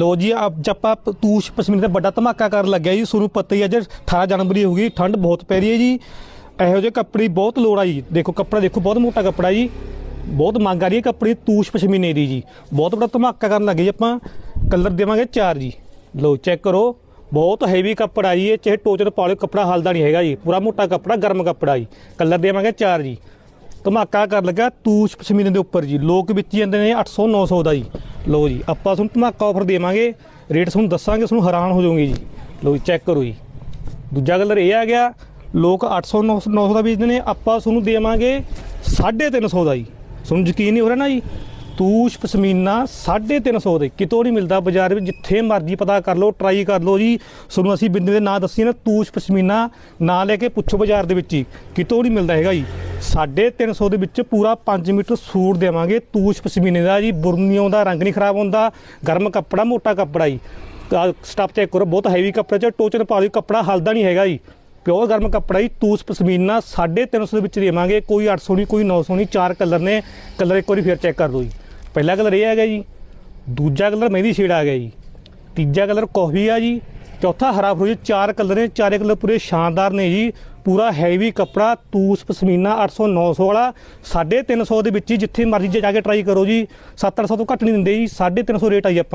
ਲੋ ਜੀ ਅੱਜ ਆਪਾਂ ਪ- ਤੂਸ਼ ਪਸ਼ਮੀਨੇ ਦਾ ਵੱਡਾ ਧਮਾਕਾ ਕਰਨ ਲੱਗਿਆ ਜੀ ਤੁਹਾਨੂੰ ਪਤਾ ਹੀ ਹੈ ਅੱਜ 18 ਜਨਵਰੀ ਹੋ ਗਈ, ਠੰਡ ਬਹੁਤ ਪੈ ਰਹੀ ਹੈ ਜੀ। ਇਹੋ ਜਿਹੇ ਕੱਪੜੇ ਦੀ ਬਹੁਤ ਲੋੜ ਆ ਜੀ। ਦੇਖੋ, ਕੱਪੜਾ ਦੇਖੋ, ਬਹੁਤ ਮੋਟਾ ਕੱਪੜਾ ਜੀ। ਬਹੁਤ ਮੰਗ ਆ ਰਹੀ ਹੈ ਕੱਪੜੇ ਤੂਸ਼ ਪਸ਼ਮੀਨੇ ਦੀ ਜੀ। ਬਹੁਤ ਵੱਡਾ ਧਮਾਕਾ ਕਰਨ ਲੱਗੇ ਜੀ ਆਪਾਂ। ਕਲਰ ਦੇਵਾਂਗੇ ਚਾਰ ਜੀ। ਲੋ, ਚੈੱਕ ਕਰੋ। ਬਹੁਤ ਹੈਵੀ ਕੱਪੜਾ ਜੀ, ਇਹ ਚਾਹੇ ਟੋਚਰ ਪਾ ਲਿਓ ਕੱਪੜਾ ਹਲਦਾ ਨਹੀਂ ਹੈਗਾ ਜੀ। ਪੂਰਾ ਮੋਟਾ ਕੱਪੜਾ, ਗਰਮ ਕੱਪੜਾ ਜੀ। ਕਲਰ ਦੇਵਾਂਗੇ ਚਾਰ ਜੀ। ਧਮਾਕਾ ਕਰਨ ਲੱਗਾ ਤੂਸ਼ ਪਸ਼ਮੀਨੇ ਦੇ ਉੱਪਰ ਜੀ। ਲੋਕ ਵਿੱਚ ਜਾਂਦੇ ਨੇ 800 900 ਦਾ ਜੀ। ਲੋ ਜੀ, ਆਪਾਂ ਤੁਹਾਨੂੰ ਧਮਾਕਾ ਆਫਰ ਦੇਵਾਂਗੇ ਰੇਟ ਤੁਹਾਨੂੰ ਦੱਸਾਂਗੇ, ਤੁਹਾਨੂੰ ਹੈਰਾਨ ਹੋ ਜਾਓਗੇ ਜੀ। ਲੋ ਜੀ ਚੈੱਕ ਕਰੋ ਜੀ। ਦੂਜਾ ਕਲਰ ਇਹ ਆ ਗਿਆ, ਲੋਕ 800 900 900 ਦਾ ਵੇਚਦੇ ਨੇ, ਆਪਾਂ ਤੁਹਾਨੂੰ ਦੇਵਾਂਗੇ 350 ਦਾ ਜੀ। ਤੁਹਾਨੂੰ ਯਕੀਨ ਨਹੀਂ ਹੋ ਰਿਹਾ ਨਾ ਜੀ? ਤੂਸ਼ ਪਸ਼ਮੀਨਾ 350 ਦੇ, ਕਿਤੋਂ ਨਹੀਂ ਮਿਲਦਾ ਬਾਜ਼ਾਰ ਵਿੱਚ, ਜਿੱਥੇ ਮਰਜ਼ੀ ਪਤਾ ਕਰ ਲਓ ਟਰਾਈ ਕਰ ਲਓ ਜੀ। ਤੁਹਾਨੂੰ ਅਸੀਂ ਬਿੰਦੇ ਦੇ ਨਾਂ ਦੱਸੀਏ ਨਾ, ਤੂਸ਼ ਪਸ਼ਮੀਨਾ, ਨਾਂ ਲੈ ਕੇ ਪੁੱਛੋ ਬਾਜ਼ਾਰ ਦੇ ਵਿੱਚ ਹੀ ਕਿਤੋਂ ਨਹੀਂ ਮਿਲਦਾ ਹੈਗਾ ਜੀ। 350 ਦੇ ਵਿੱਚ ਪੂਰਾ 5 ਮੀਟਰ ਸੂਟ ਦੇਵਾਂਗੇ। ਤੂਸ਼ ਪਸ਼ਮੀਨੇ ਦਾ ਜੀ ਬੁਰਨੀਆਂ ਦਾ ਰੰਗ ਨਹੀਂ ਖਰਾਬ ਹੁੰਦਾ। ਗਰਮ ਕੱਪੜਾ, ਮੋਟਾ ਕੱਪੜਾ ਜੀ। ਸਟਾਫ ਚੈੱਕ ਕਰੋ, ਬਹੁਤ ਹੈਵੀ ਕੱਪੜਾ ਚ ਟੋਚਰ ਪਾ ਲਈ ਕੱਪੜਾ ਹਲਦਾ ਨਹੀਂ ਹੈਗਾ ਜੀ। ਪਿਓਰ ਗਰਮ ਕੱਪੜਾ ਜੀ, ਤੂਸ ਪਸ਼ਮੀਨਾ 350 ਦੇ ਵਿੱਚ ਦੇਵਾਂਗੇ। ਕੋਈ 800 ਨਹੀਂ, ਕੋਈ 900 ਨਹੀਂ, ਚਾਰ ਕਲਰ ਨੇ। ਕਲਰ ਇੱਕ ਵਾਰੀ ਫੇਰ ਚੈੱਕ ਕਰ ਲਓ ਜੀ। ਪਹਿਲਾ ਕਲਰ ਇਹ ਹੈਗਾ ਜੀ, ਦੂਜਾ ਕਲਰ ਮਹਿੰਦੀ ਸ਼ੇਡ ਆ ਗਿਆ ਜੀ। ਤੀਜਾ ਕਲਰ ਕਾਫੀ ਆ ਜੀ। ਚੌਥਾ ਹਰਾ ਫਰੋਜੀ ਚਾਰ ਕਲਰ ਨੇ, ਚਾਰੇ ਕਲਰ ਪੂਰੇ ਸ਼ਾਨਦਾਰ ਨੇ ਜੀ। ਪੂਰਾ ਹੈਵੀ ਕੱਪੜਾ, ਤੂਸ, ਪਸ਼ਮੀਨਾ 800 900 ਵਾਲਾ। 350 ਦੇ ਵਿੱਚ ਜਿੱਥੇ ਮਰਜ਼ੀ ਜਾ ਕੇ ਟਰਾਈ ਕਰੋ ਜੀ। 700 ਤੋਂ ਘੱਟ ਨਹੀਂ ਦਿੰਦੇ ਜੀ। 350 ਰੇਟ ਆਈ ਆਪਾਂ।